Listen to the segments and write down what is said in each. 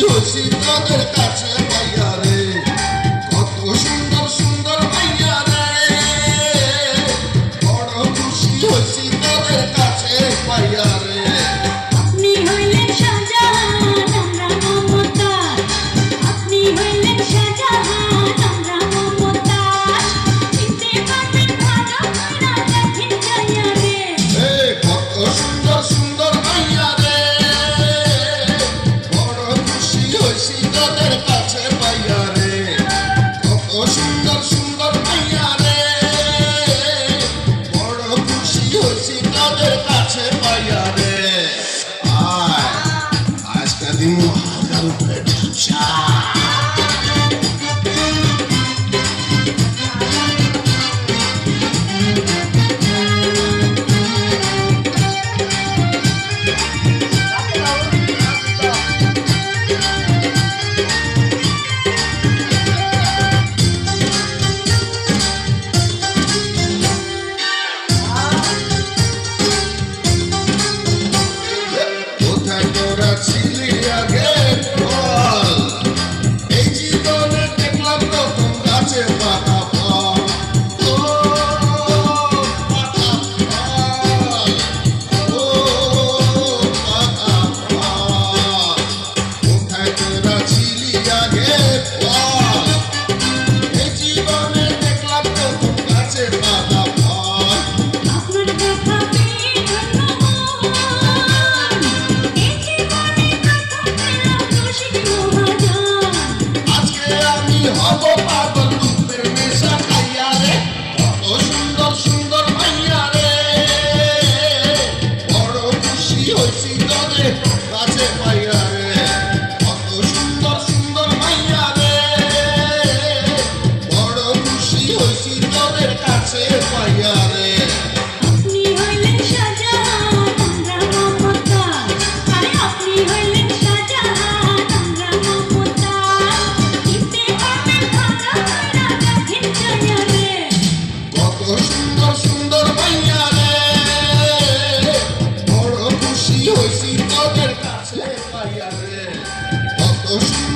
জোশী তাদের কাছে ভাইয়া রে কত সুন্দর সুন্দর ভাইয়া রে বড় খুশি হয়েছি তাদের কাছে ভাইয়া রে সিংহদের কাছে পাইয়া রে। কত সুন্দর সুন্দর পাইয়া রে। বড় খুশি হয়েছি তাদের কাছে পাইয়া রে। আয়, আজকে দিন হাজার পেট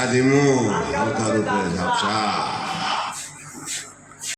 Akademo, Alcaro Pedra, tchau.